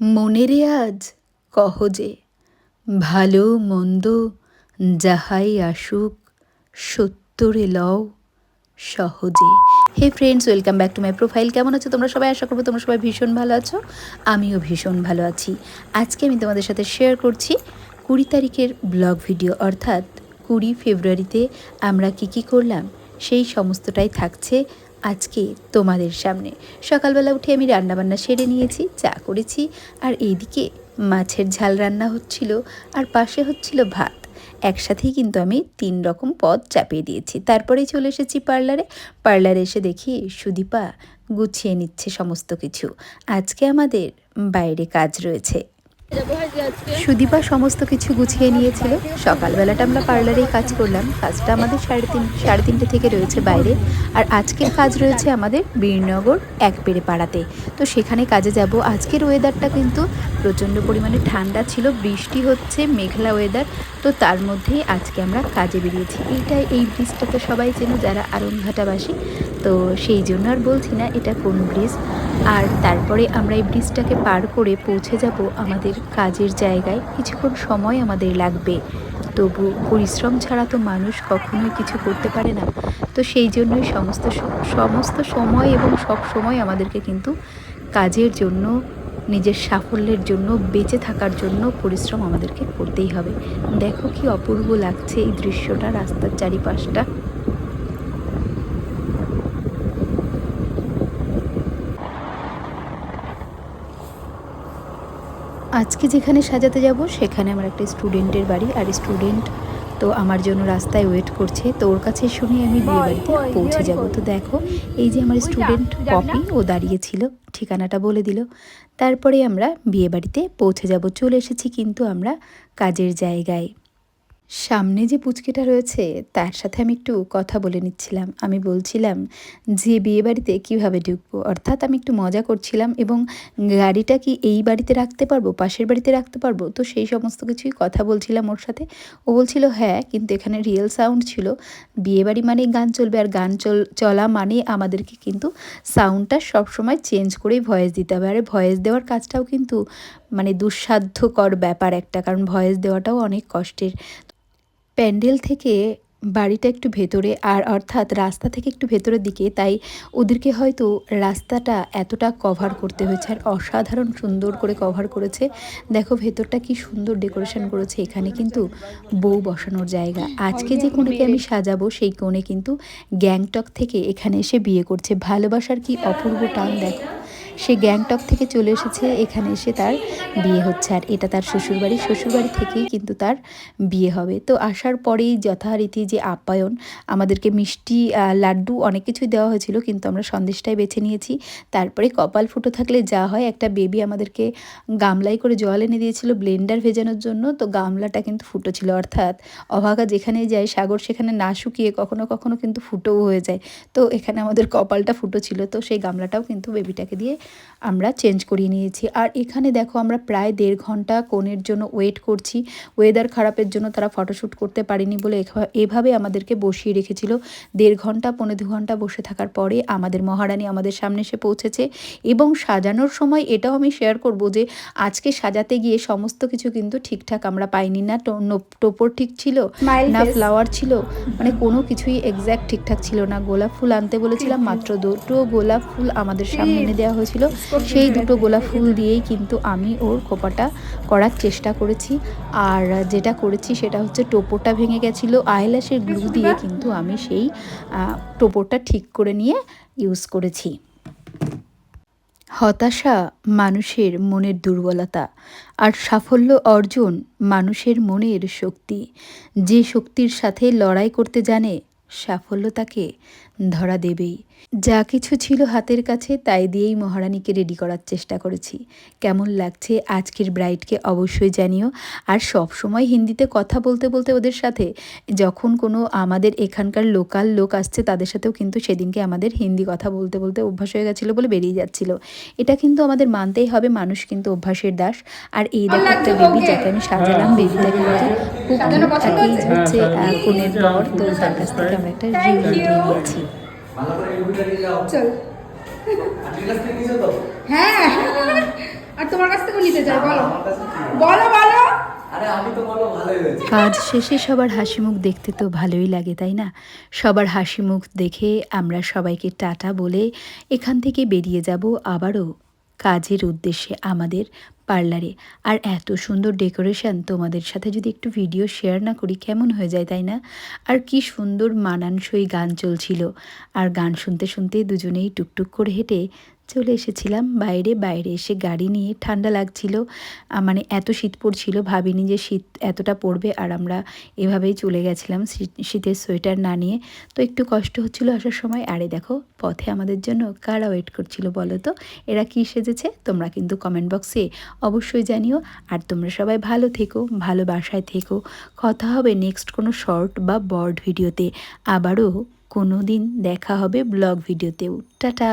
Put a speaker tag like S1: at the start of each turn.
S1: মনেরে আজ কহ যে, ভালো মন্দ যাহাই আসুক, সত্যরে লও সহজে। Hey friends welcome back to my profile কেমন আছো তোমরা সবাই? আশা করব তোমরা সবাই ভীষণ ভালো আছো। আমিও ভীষণ ভালো আছি। আজকে আমি তোমাদের সাথে শেয়ার করছি কুড়ি তারিখের ব্লগ ভিডিও অর্থাৎ কুড়ি ফেব্রুয়ারিতে আমরা কি কি করলাম, সেই সমস্তটাই থাকছে আজকে তোমাদের সামনে। সকালবেলা উঠে আমি রান্নাবান্না সেরে নিয়েছি, চা করেছি, আর এইদিকে মাছের ঝাল রান্না হচ্ছিল আর পাশে হচ্ছিল ভাত। একসাথেই কিন্তু আমি তিন রকম পদ চাপিয়ে দিয়েছি। তারপরেই চলে এসেছি পার্লারে। পার্লারে এসে দেখি সুদীপা গুছিয়ে নিচ্ছে সমস্ত কিছু। আজকে আমাদের বাইরে কাজ রয়েছে। সুদীপা সমস্ত কিছু গুছিয়ে নিয়েছিল। সকালবেলাটা আমরা পার্লারেই কাজ করলাম। কাজটা আমাদের সাড়ে তিন, সাড়ে তিনটে থেকে রয়েছে বাইরে। আর আজকের কাজ রয়েছে আমাদের বীরনগর এক পেড়ে পাড়াতে তো সেখানে কাজে যাব। আজকের ওয়েদারটা কিন্তু প্রচণ্ড পরিমাণে ঠান্ডা ছিল। বৃষ্টি হচ্ছে, মেঘলা ওয়েদার তো তার মধ্যেই আজকে আমরা কাজে বেরিয়েছি। এইটাই এই ব্রিজটা তো সবাই চেনো যারা আরংঘাটাবাসী তো সেই জন্য আর বলছি না, এটা কোন ব্রিজ আর তারপরে আমরা এই ব্রিজটাকে পার করে পৌঁছে যাব আমাদের কাজের জায়গায়। কিছুক্ষণ সময় আমাদের লাগবে। তবু পরিশ্রম ছাড়া তো মানুষ কখনোই কিছু করতে পারে না। তো সেই জন্যই সমস্ত সমস্ত সময় এবং সব সময় আমাদেরকে কিন্তু কাজের জন্য, নিজের সাফল্যের জন্য, বেঁচে থাকার জন্য পরিশ্রম আমাদেরকে করতেই হবে। দেখো কি অপূর্ব লাগছে এই দৃশ্যটা, রাস্তার চারিপাশটা। আজকে যেখানে সাজাতে যাব সেখানে আমার একটা স্টুডেন্টের বাড়ি। আর স্টুডেন্ট তো আমার জন্য রাস্তায় ওয়েট করছে। তো ওর কাছে শুনে আমি বিয়ে বাড়িতে পৌঁছে যাব। তো দেখো এই যে আমার স্টুডেন্ট পপি ও দাঁড়িয়েছিল ঠিকানাটা বলে দিল। তারপরে আমরা বিয়ে বাড়িতে পৌঁছে যাব। চলে এসেছি কিন্তু আমরা কাজের জায়গায়। সামনে যে পুচকেটা রয়েছে, তার সাথে আমি একটু কথা বলে নিচ্ছিলাম। আমি বলছিলাম যে, বিয়ে বাড়িতে কীভাবে ঢুকবো? অর্থাৎ আমি একটু মজা করছিলাম এবং গাড়িটা কি এই বাড়িতে রাখতে পারব, পাশের বাড়িতে রাখতে পারব? তো সেই সমস্ত কিছুই কথা বলছিলাম ওর সাথে। ও বলছিল হ্যাঁ কিন্তু এখানে রিয়েল সাউন্ড ছিল। বিয়ে বাড়ি মানেই গান চলবে আর গান চল, চলা মানে আমাদেরকে কিন্তু সাউন্ডটা সবসময় চেঞ্জ করেই ভয়েস দিতে হবে। আর ভয়েস দেওয়ার কাজটাও কিন্তু মানে দুঃসাধ্যকর ব্যাপার একটা, কারণ ভয়েস দেওয়াটাও অনেক কষ্টের। প্যান্ডেল থেকে বাড়িটা একটু ভেতরে আর অর্থাৎ রাস্তা থেকে একটু ভেতরের দিকে, তাই ওদেরকে হয়তো রাস্তাটা এতটা কভার করতে হয়েছে আর অসাধারণ সুন্দর করে কভার করেছে। দেখো ভেতরটা কি সুন্দর ডেকোরেশন করেছে, এখানে কিন্তু বউ বসানোর জায়গা। আজকে যে কোণেকে আমি সাজাবো, সেই কোণে কিন্তু গ্যাংটক থেকে এখানে এসে বিয়ে করছে। ভালোবাসার কি অপূর্ব টান দেখো। সে গ্যাংটক থেকে চলে এসেছে। এখানে এসে তার বিয়ে হচ্ছে। আর এটা তার শ্বশুরবাড়ি। শ্বশুরবাড়ি থেকেই কিন্তু তার বিয়ে হবে। তো আসার পরেই যথারীতি যে আপ্যায়ন, আমাদেরকে মিষ্টি লাড্ডু অনেক কিছুই দেওয়া হয়েছিল, কিন্তু আমরা সন্দেশটাই বেছে নিয়েছি। তারপরে কপাল ফুটো থাকলে যা হয়, একটা বেবি আমাদেরকে গামলাই করে জল এনে দিয়েছিল ব্লেন্ডার ভেজানোর জন্য। তো গামলাটা কিন্তু ফুটো ছিল। অর্থাৎ অভাগা যেখানে যায়, সাগর সেখানে না শুকিয়ে কখনো কখনো কিন্তু ফুটোও হয়ে যায়। তো এখানে আমাদের কপালটা ফুটো ছিল। তো সেই গামলাটাও কিন্তু বেবিটাকে দিয়ে আমরা চেঞ্জ করিয়ে নিয়েছি। আর এখানে দেখো আমরা প্রায় দেড় ঘণ্টা কোণের জন্য ওয়েট করছি। ওয়েদার খারাপের জন্য তারা ফটোশ্যুট করতে পারেনি বলে এভাবে আমাদেরকে বসিয়ে রেখেছিল। দেড় ঘণ্টা পনেরো দু ঘণ্টা বসে থাকার পরে আমাদের মহারানী আমাদের সামনে এসে পৌঁছেছে এবং সাজানোর সময় এটাও আমি শেয়ার করব যে আজকে সাজাতে গিয়ে সমস্ত কিছু কিন্তু ঠিকঠাক আমরা পাইনি না। টোপর ঠিক ছিল না ফ্লাওয়ার ছিল। মানে কোনো কিছুই এক্স্যাক্ট ঠিকঠাক ছিল না। গোলাপ ফুল আনতে বলেছিলাম মাত্র দুটো গোলাপ ফুল আমাদের সামনে এনে দেওয়া হয়েছিল। ছিল। সেই দুটো গোলাপ ফুল দিয়েই কিন্তু আমি ওর খোপাটা করার চেষ্টা করেছি। আর যেটা করেছি সেটা হচ্ছে টোপরটা ভেঙে গেছিল। আইল্যাশের গ্লু দিয়ে কিন্তু আমি সেই টোপরটা ঠিক করে নিয়ে ইউজ করেছি। হতাশা মানুষের মনের দুর্বলতা আর সাফল্য অর্জন মানুষের মনের শক্তি। যে শক্তির সাথে লড়াই করতে জানে, সাফল্য তাকে ধরা দেবেই। যা কিছু ছিল হাতের কাছে তাই দিয়েই মহারানীকে রেডি করার চেষ্টা করেছি। কেমন লাগছে আজকের ব্রাইডকে অবশ্যই জানিও। আর সব সময় হিন্দিতে কথা বলতে বলতে ওদের সাথে যখন কোনো আমাদের এখানকার লোকাল লোক আসছে তাদের সাথেও কিন্তু সেদিনকে আমাদের হিন্দি কথা বলতে বলতে অভ্যাস হয়ে গেছিল বলে বেরিয়ে যাচ্ছিল। এটা কিন্তু আমাদের মানতেই হবে মানুষ কিন্তু অভ্যাসের দাস। আর এই দেখো একটা বেবি যাকে আমি সাজালাম বেবিটা কিন্তু খুব হচ্ছে। কোনের পর তো তার কাছ থেকে আমরা একটা রিভিউ নিয়েছি।
S2: চল। হ্যাঁ। আর তোমার কাছ থেকে চাই বলো? বলো বলো।
S1: কাজ শেষে সবার হাসি মুখ দেখতে তো ভালোই লাগে তাই না? সবার হাসি মুখ দেখে আমরা সবাইকে টাটা বলে এখান থেকে বেরিয়ে যাব আবারও কাজের উদ্দেশ্যে আমাদের পার্লারে। আর এত সুন্দর ডেকোরেশন তোমাদের সাথে যদি একটু ভিডিও শেয়ার না করি, কেমন হয়ে যায় তাই না? আর কি সুন্দর মানানসই গান চলছিল। আর গান শুনতে শুনতে দুজনেই টুকটুক করে হেঁটে চলে এসেছিলাম। বাইরে বাইরে এসে গাড়ি নিয়ে ঠান্ডা লাগছিল। মানে এত শীত পড়ছিল, ভাবিনি যে শীত এতটা পড়বে আর আমরা এভাবেই চলে গেছিলাম শীত- শীতের সোয়েটার না নিয়ে। তো একটু কষ্ট হচ্ছিল আসার সময়। আরে দেখো, পথে আমাদের জন্য কারা ওয়েট করছিল বলো তো? এরা কি সেজেছে? তোমরা কিন্তু কমেন্ট বক্সে অবশ্যই জানিও। আর তোমরা সবাই ভালো থেকো, ভালো বাসায় থেকো। কথা হবে নেক্সট কোনো শর্ট বা বর্ড ভিডিওতে আবারও কোনো দিন দেখা হবে ব্লগ ভিডিওতেও টাটা!